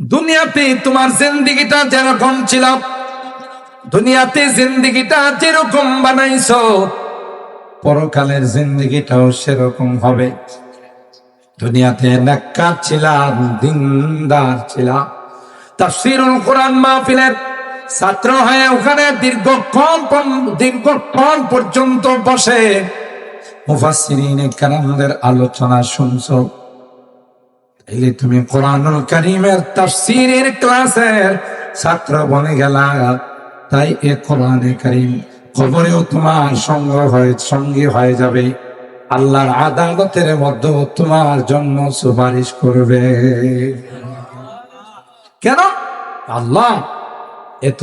দুনিয়াতে তোমার জিন্দিগিটা যেরকম ছিল, দুনিয়াতে জিন্দিগিটা যেরকম বানাইছো, পরকালের জিন্দিগিটাও সেরকম হবে। দুনিয়াতে নাক্কা ছিলাম, দিনদার ছিলাম। তাফসিরুল কোরআন মাহফিলের ছাত্র হয়ে ওখানে দীর্ঘক্ষণ দীর্ঘক্ষণ পর্যন্ত বসে মুফাসসিরিন কারামদের আলোচনা শুনছো। তুমি কোরআনুল করিমের তাফসিরের ক্লাসের ছাত্র বনে গেলা। তাই এ কোরআনে করিম কবরেও তোমার সঙ্গ হয়ে, সঙ্গী হয়ে যাবে। আল্লাহর আদালতের মধ্যে তোমার জন্য সুপারিশ করবে। কেন? আল্লাহ এত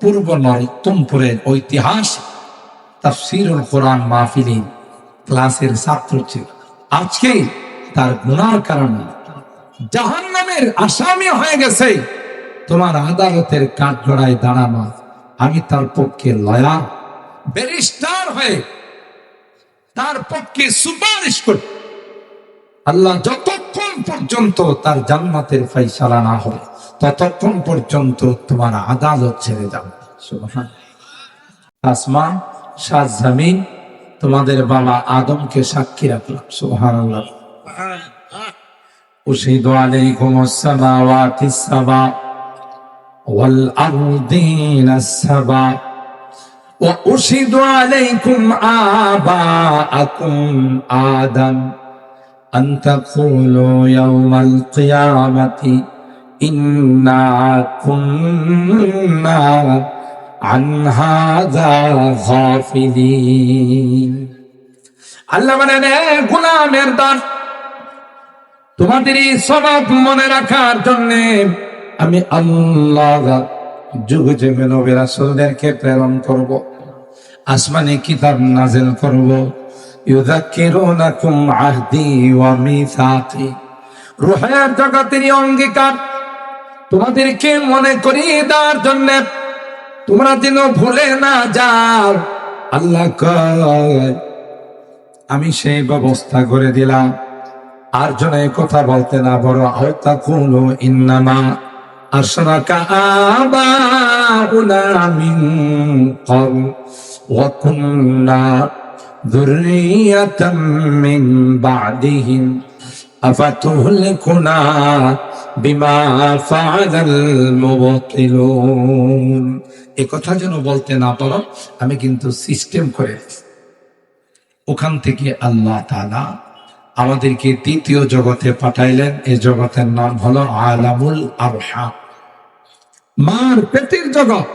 পূর্ব নয় তুমপুরের ঐতিহাস তাফসিরুল কোরআন মাহফিলি ক্লাসের ছাত্র ছিল। আজকে তার গুনার কারণে। জাহান নামের আসামি হয়ে গেছে। তোমার আদালতের কাঠ কাঠগড়ায় দাঁড়ানো। আমি তার পক্ষে লয়া ব্যারিস্টার হয়ে তার পক্ষে সুপারিশ করি। আল্লাহ যতক্ষণ পর্যন্ত তার জান্নাতের ফয়সালা না হবে, ততক্ষণ পর্যন্ত তোমার আদালত ছেড়ে সুবহান। আসমান, সাত তোমাদের বাবা আদমকে সাক্ষী রাখলাম। সুহান আল্লাহ أشهد عليكم السماوات السبع والأرضين السبع وأشهد عليكم آباءكم آدم أن تقولوا يوم القيامة إنا كنا عن هذا غافلين علمنا غلام يرضان তোমাদের এই স্বভাব মনে রাখার জন্য আমি আল্লাহ যুগ যুগে নবী রাসূলদেরকে প্রেরণ করব, আসমানে কিতাব নাজেল করব। ইউযাক্কিরুনাকুম আহদি ওয়া মিসাকি। রূহের জগতের অঙ্গীকার তোমাদেরকে মনে করিয়ে দেওয়ার জন্য তোমরা যেন ভুলে না যাও। আল্লাহ আমি সেই ব্যবস্থা করে দিলাম। আর জন কথা বলতে না বড় হয়তা কোন ইন্নামা আশরাকা বিমা কথা যেন বলতে না পারো, আমি কিন্তু সিস্টেম করে ওখান থেকে আল্লাহ তাআলা আমাদেরকে তৃতীয় জগতে পাঠাইলেন। এই জগতের নাম হলো আলামুল আরহাম মার পেটের জগৎ।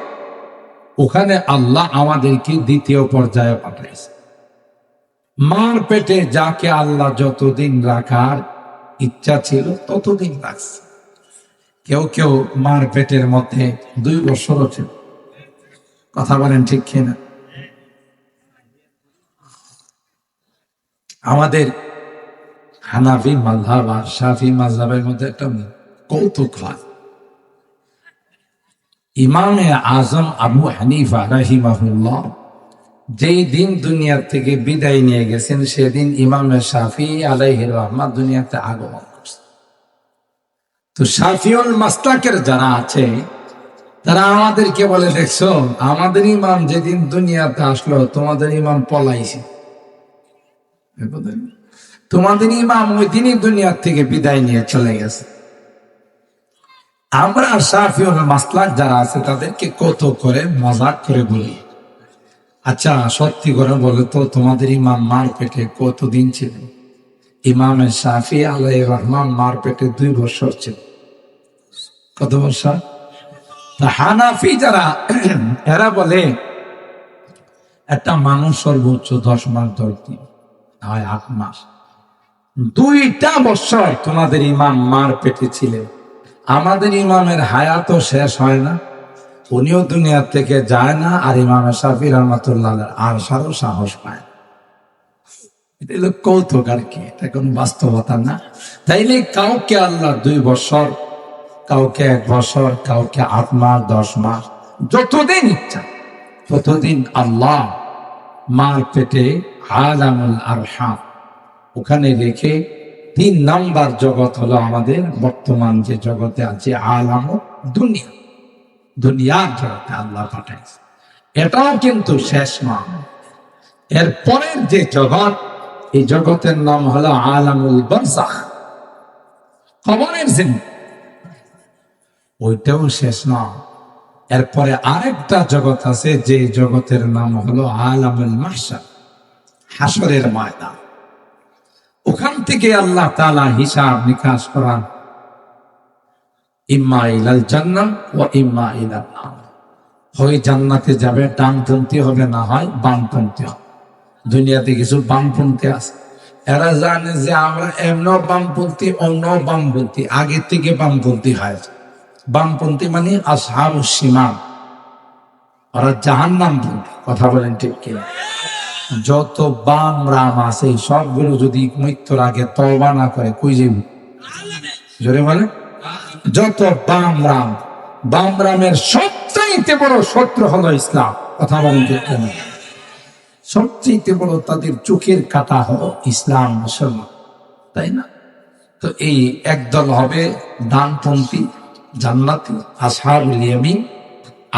ওখানে আল্লাহ আমাদেরকে দ্বিতীয় পর্যায়ে পাঠাইছে। মার পেটে যাকে আল্লাহ যতদিন রাখার ইচ্ছা ছিল ততদিন রাখছে। কেউ কেউ মার পেটের মধ্যে দুই বছরও ছিল। কথা বলেন ঠিক কিনা? আমাদের হানাফি মাঝহাব আর শাফি মাঝহাবের মধ্যে একটা কৌতুক হয়। ইমামে আজম আবু হানিফা রাহিমাহুল্লাহ যেই দিন দুনিয়ার থেকে বিদায় নিয়ে গেছেন, সেদিন ইমামে শাফি আলাইহির রহমান দুনিয়াতে আগমন করছে। তো শাফিউল মাস্তাকের যারা আছে, তারা আমাদেরকে বলে, দেখছ, আমাদের ইমাম যেদিন দুনিয়াতে আসলো, তোমাদের ইমাম পলাইছে? তোমাদের ইমাম ওই দিনই দুনিয়ার থেকে বিদায় নিয়ে চলে গেছে। আমরা সাফিউল মাসলাক যারা আছে, তাদেরকে কত করে, মজাক করে বলি। আচ্ছা সত্যি করে বলে তো, তোমাদের ইমাম মার পেটে কতদিন ছিল? ইমামের সাফি আলাই রহমান মার পেটে দুই বছর ছিল। কত বছর? হানাফি যারা, এরা বলে, একটা মানুষ সর্বোচ্চ দশ মাস দশ দিন হয় আট মাস। দুইটা বছর তোমাদের ইমাম মার পেটে ছিলেন। আমাদের ইমামের হায়াতও শেষ হয় না। উনিও দুনিয়া থেকে যায় না আর ইমাম শাফি রহমতুল্লাহ আর সারও সাহস পায়। এটা হলো কৌতুক আর কি? এটা কোনো বাস্তবতা না। তাইলে কাউকে আল্লাহ দুই বছর, কাউকে এক বছর, কাউকে আট মাস, দশ মাস, যতদিন ইচ্ছা, ততদিন আল্লাহ মার পেটে আলামুল আরহাম ওখানে রেখে তিন নাম্বার জগৎ হলো আমাদের বর্তমান যে জগতে আছে আলাম দুনিয়া। দুনিয়ার জগতে আল্লাহ পাঠাইছে। এটাও কিন্তু শেষ না এর পরের যে জগৎ, এই জগতের নাম হলো আলামুল বরসাখ কবরের জিন্দ। ওইটাও শেষ না এরপরে আরেকটা জগৎ আছে যে জগতের নাম হলো আলামুল মাহশার হাসরের ময়দান। ওখান থেকে আল্লাহ তাআলা হিসাব নিকাশ করান। ইম্মা ইলাল জান্নাত ও ইম্মা ইলাল হয় জান্নাতে যাবে, ডানপন্থী হবে, না হয় বামপন্থী হবে। দুনিয়াতে কিছু বামপন্থী আছে। এরা জানে যে আমরা এমন বামপন্থী অন্য বামপন্থী আগে থেকে বামপন্থী হয়েছে বামপন্থী মানে আসহাব সীমা। ওরা জাহান্নামপন্থী, কথা বলেন ঠিক কিনা। যত বাম রাম আছে, সবগুলো যদি মৃত্যুর আগে তবা না করে, কই যাইব? জোরে বলে? যত বাম রাম, বাম রামের সবচাইতে বড় শত্রু হলো ইসলাম। কথা বলেন কিনা? সবচেয়ে বড় তাদের চোখের কাটা হলো ইসলাম মুসলমান, তাই না? তো এই একদল হবে ডানপন্থী জান্নাতি, আসহাবুল ইয়ামিন।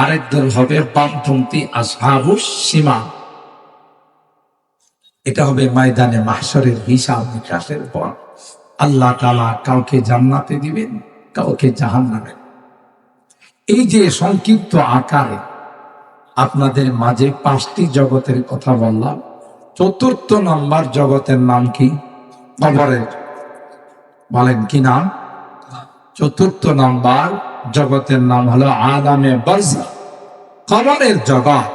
আরেক দল হবে বামপন্থী, আসহাবুস সীমা। এটা হবে ময়দানে মাহসরের হিসাব নিকাশের পর। আল্লাহ তালা কাউকে জান্নাতে দিবেন, কাউকে জাহান্নামে। এই যে সংক্ষিপ্ত আকারে আপনাদের মাঝে পাঁচটি জগতের কথা বললাম, চতুর্থ নম্বর জগতের নাম কি? কবরের বলেন, কি নাম? চতুর্থ নম্বর জগতের নাম হলো আদামে বার্জা। কবরের জগৎ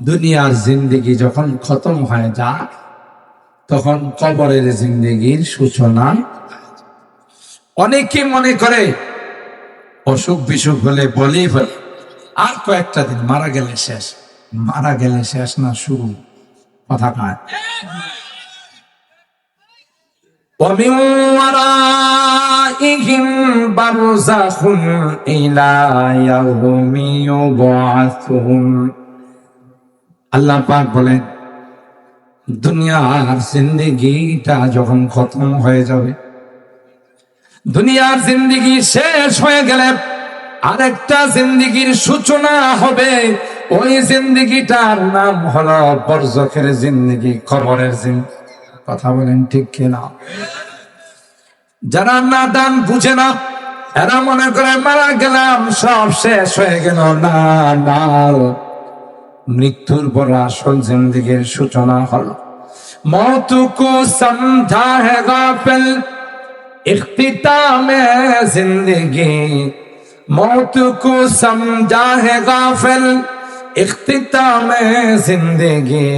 দুনিয়ার জিন্দিগি যখন খতম হয়ে যায় তখন কবরের জিন্দিগির সূচনা অনেকে মনে করে অসুখ বিসুখ হলে বলেই ফেলে আর কয়েকটা দিন মারা গেলে শেষ মারা গেলে শেষ না শুরু কথা কায় ومن ورائهم برزخ إلى يوم يبعثون আল্লাহ পাক বলেন, দুনিয়ার জিন্দিগিটা যখন খতম হয়ে যাবে, দুনিয়ার জিন্দিগি শেষ হয়ে গেলে আরেকটা জিন্দিগির সূচনা হবে। ওই জিন্দিগিটার নাম হলো বরজখের জিন্দিগি, খবরের জিন্দিগি। কথা বলেন ঠিক কিনা? যারা না দান বুঝে না, এরা মনে করে, মারা গেলাম, সব শেষ হয়ে গেল। না না। মৃত্যুর পর আসল জিন্দিগির সূচনা হল। মত কো সমঝা হে গাফিল, ইখতিতামে জিন্দেগি। মত কো সমঝা হে গাফিল, ইখতিতামে জিন্দেগি।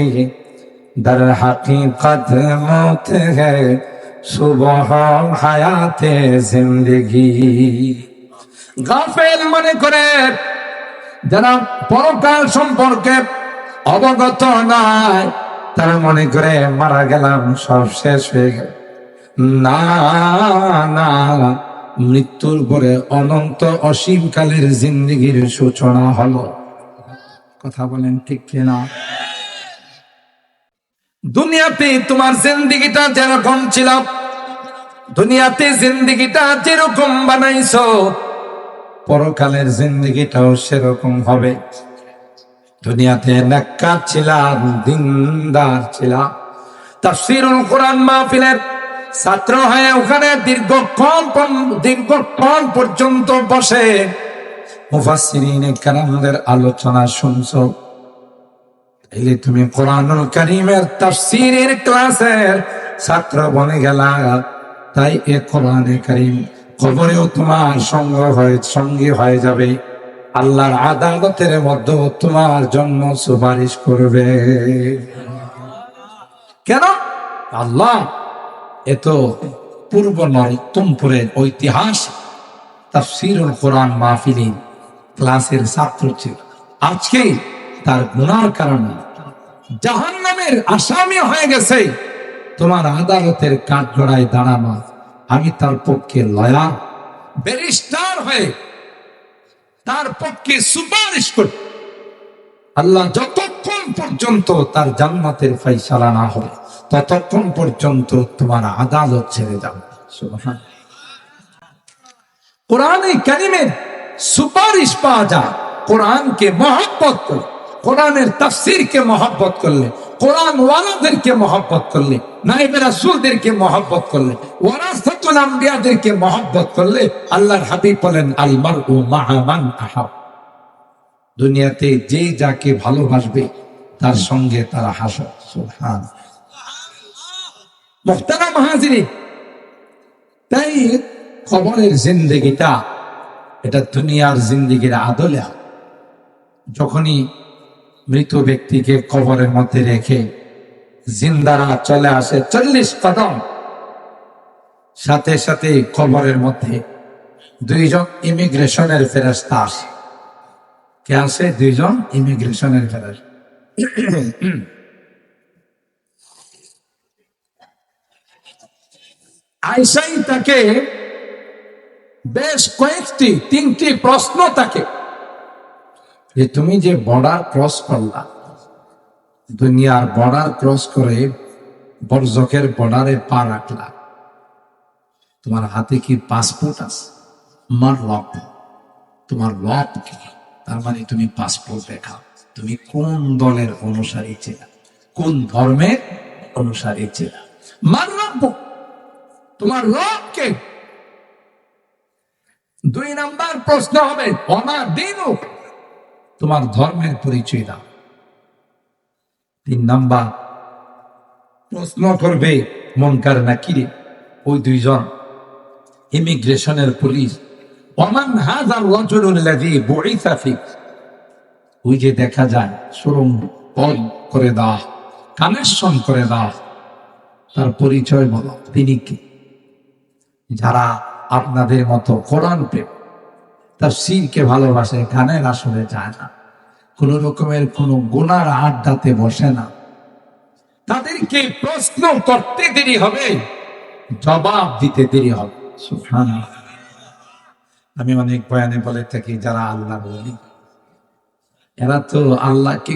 در حقیقت موت ہے صبح হায়াতে زندگی গাফেল মনে করে যারা পরকাল সম্পর্কে অবগত নয় তারা মনে করে মারা গেলাম, সব শেষ হয়ে গেল। না মৃত্যুর পরে অনন্ত অসীমকালের জিন্দিগির সূচনা হলো। কথা বলেন ঠিক কিনা? দুনিয়াতে তোমার জিন্দিগিটা যেরকম ছিল, দুনিয়াতে জিন্দিগিটা যেরকম বানাইছো পরকালের জিন্দিগিটাও সেরকম হবে। দুনিয়াতে নাক্কার ছিলাম, দিনদার ছিলাম। তাফসীরুল কোরআন মাহফিলের ছাত্র হয়ে ওখানে দীর্ঘক্ষণ দীর্ঘক্ষণ পর্যন্ত বসে মুফাসসিরিনে কেরামদের আলোচনা শুনছো। তাইলে তুমি কোরআনুল কারীমের তাফসীরের ক্লাসের ছাত্র বনে গেলা, তাই এ কোরআনে কারীম কবরেও তোমার সঙ্গ হয়ে সঙ্গী হয়ে যাবে। আল্লাহর আদালতের মধ্যে তোমার জন্য সুপারিশ করবে। কেন? আল্লাহ এত পূর্ব নরোত্তমপুরের ঐতিহাস। তাফসিরুল কোরআন মাহফিলি ক্লাসের ছাত্র ছিল। আজকে তার গুনার কারণে জাহান নামের আসামি হয়ে গেছে। তোমার আদালতের কাঠগড়ায় দাঁড়ানো আমি তার পক্ষে লয়া, ব্যারিস্টার হয়ে তার পক্ষে সুপারিশ করি। আল্লাহ যতক্ষণ পর্যন্ত তার জান্নাতের ফাইসালা না হবে, ততক্ষণ পর্যন্ত তোমার আদালত ছেড়ে সুবহান কোরআনে কারিমের সুপারিশ পাওয়া যায়। কোরআনকে মহব্বত করলে কোরআনের তাফসিরকে মহব্বত করলে কোরআন ওয়ালাদেরকে মহব্বত করলে নাইবে রাসূলদেরকে মহব্বত করলে ওয়ারাসাতুল আম্বিয়াদেরকে মহব্বত করলে আল্লাহর হাবিব বলেন আল মারউ মা'a মান আহাব। দুনিয়াতে যে যাকে ভালোবাসবে, তার সঙ্গে তারা হাসে সুবহান। মুহতারাম হাজিরিন তাই খবরের জিন্দগিটা, এটা দুনিয়ার জিন্দগির আদলে যখনই মৃত ব্যক্তিকে কবরের মধ্যে রেখে জিন্দারা চলে আসে, চল্লিশ কদম সাথে সাথে কবরের মধ্যে দুইজন ইমিগ্রেশনের ফেরস্তা আসে। কে আসে? দুইজন ইমিগ্রেশনের ফেরস্তা আইসাই তাকে বেশ কয়েকটি, তিনটি প্রশ্ন তাকে, যে তুমি যে বর্ডার ক্রস করলা, দুনিয়ার বর্ডার ক্রস করে বর্জকের বর্ডারে পা রাখলা তোমার হাতে কি পাসপোর্ট আছে? আমার লক তোমার লক কি? তার মানে তুমি পাসপোর্ট দেখাও। তুমি কোন দলের অনুসারী ছিল কোন ধর্মের অনুসারী ছিল মার রব্বু তোমার রবকে দুই নাম্বার প্রশ্ন হবে অনার দিন তোমার ধর্মের পরিচয় দাও। তিন নাম্বার প্রশ্ন করবে মনকার নাকিরে, ওই দুইজন ইমিগ্রেশনের পুলিশ ওমান হাজার রজুল্লাযী বুইসা ফিক ওই যে দেখা যায়, শোরুম কল করে দাও কানেকশন করে দাও। তার পরিচয় বলো, তিনি কি? যারা আপনাদের মতো কোরআন প্রেম তার সিরকে ভালোবাসে, গানের আসলে যায় না। কোন রকমের কোন গুনার আড্ডাতে বসে না। তাদেরকে প্রশ্ন করতে দেরি হবে, জবাব দিতে দেরি হবে। আমি অনেক বয়ানে বলে থাকি যারা আল্লাহ বলি। এরা তো আল্লাহকে